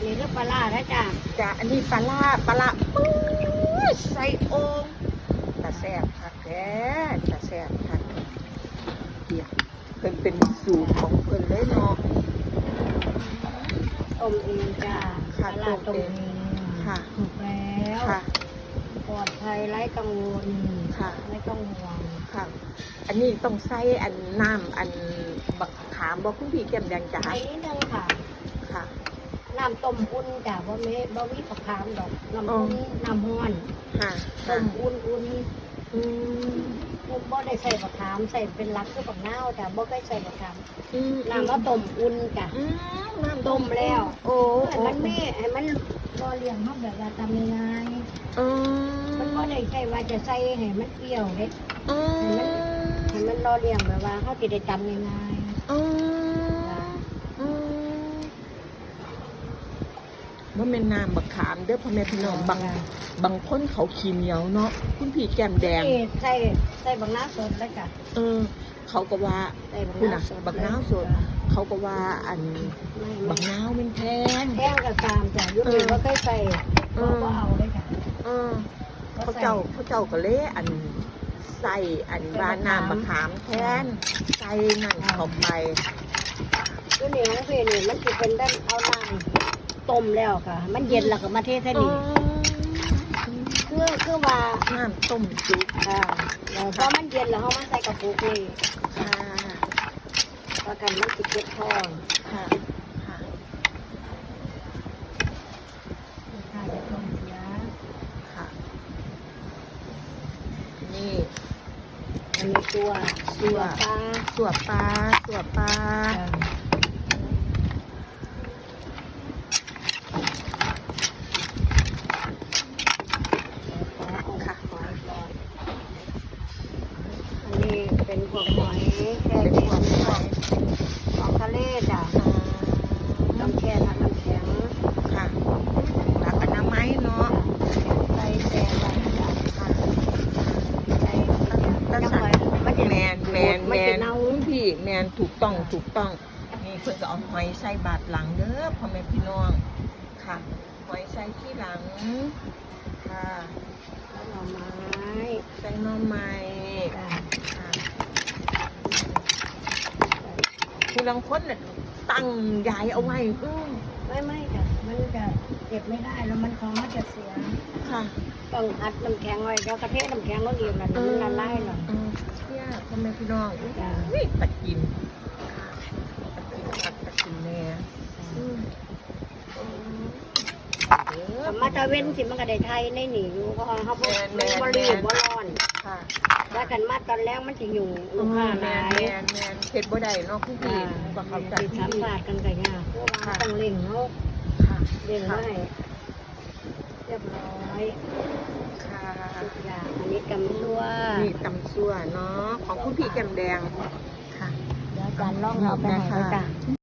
อันนี้คือปลาล่านะจ้ะจ้ะอันนี้ปลาล่าปลาล่าปื้อใส่โอ่งตาแซ่บคักแท้ตาแซ่บคักเดี๋ยวเพิ่นเป็นสูตรของเพิ่นเลยเนาะต้มเองจ้ะค่ะปลาล่าต้ต้มมเอเองงค่ะถูกแล้วค่ะปลอดภัยไร้กังวลค่ะไม่ต้องห่วงค่ะ อันนี้ต้องใส่อันน้ำอันบักขามบอกคุณพี่แก้มแดงจ้ะใช้นิดนึงค่ะค่ะ น้ำต้มอุ่นจ้ะบ่มีบ่มีผักขามดอกน้ำอุ่นน้ำห้อนค่ะต้มอุ่นอุ่นอืมบ่ได้ใส่ผักขามใส่เป็นหลักคือผักนาวจ้ะบ่เคยใส่ผักขามอืมน้ำว่าต้มอุ่นจ้ะอืมน้ำต้มแล้ว โอ้ให้มันมีให้มันรอเลี้ยงเฮาแบบว่าทำง่ายๆอืมันมก็ได้ใช่ว่าจะใส่ให้มันเปรี้ยวเด็ดอืมให้มันรอเลี้ยงแบบว่าเขาจะได้จำง่ายอืมอืม ว่าแม่นน้ำบักขามเด้อพ่อแม่พี่ๆน้องบางบางคนเขาขี้เหนียวเนาะคุณพี่แก้มแดง นี่ใส่ใส่บักน้าสดแล้วจ้ะเออ เขาก็ว่าใส่บักคุณน้าน่ะสดบักน้าวสด เขาก็ว่าอันไม่บัไม่กนาวเป็นแพง แห้งกับตามจ้ะยุคนี้ก็เคยใส่เอก็อบ่เอาเลยจ้ะเออเขาเจ้าเขาเจ้าก็เลยอันใส่อันว่าน้ำบักขามแทนใส่นั่นเข้าไป ยุคนี้ของพี่นี่มันจะเป็นด้านเอาน้ำ ต้มแล้วค่ะ มันเย็นแล้วก็มาเทใส่นี่คือคือว่าน้ำต้มซุปอ่าแล้วพอมันเย็นแล้วเขามาใส่กระปุกนี่ค่ะประกันมันติดเก็บท้องค่ะค่ะค่าจะต้องเสียค่ะนี่อันนี้ตัวสัวปลาสัวปลาสัวปลา ค่ะอันนี้เป็นพวกหอยแค่ เป็น เด็ หัวหอย ของทะเลจ้ะ อ่า ต้องแช่น้ำน้ำแข็ง ค่ะหลักอนามัยเนาะ ใส่แช่ไว้จ้ะ ค่ะ ใส่จังหวะมันจะ แมนแมนแมมันจะนเน่าพี่แมนถูกต้องถูกต้องนี่เพื่อนก็เอาหอยใส่บาดหลังเด้อพ่อแม่พี่น้องค่ะหอยใส่ที่หลังค่ะแล้วหน่อไม้ใส่หน่อไม้จ้ะค่ะผู้ลังคนน่ะตั้งใหญ่เอาไว้อื้อไม่ไม่จ้ะ มันจะเก็บไม่ได้แล้วมันของมันจะเสีย ค่ะ ต้องอัดน้ำแข็งไว้แล้วกระเทศน้ำแข็งแล้วเรียมแล้วมันละลายหน่อยเออเนี่ยพ่อแม่พี่น้องอุ้จ้ะยตะกินค่ะตะกินคักตะกินแน่อืมเออธรรมะตะเว้นสิมันก็ได้ไทยในหนีอยู่เพราะว่าเขาบ่แม่นแม่มันนบ่รีบบ่ร้อนค่ะแล้วกันมาตอนแรกมันสิอยู่ลูกค้าหแมลานยแมนแมนเผ็ดบ่ได้เนาะคุณพี่ก็เข้าใจสิพี่สัมภาษณ์กันก็ยากเพราะว่าต้องเร่งเนาะ ค่ะเร่งไว้ให้เรียบร้อยค่ะทุกอย่างอันนี้กำลัวนี่ตำซั่วเนาะของคุณพี่แก้มแดงค่ะ เดี๋ยวอาจารย์ลองเอาไปให้ด้วยจ้ะ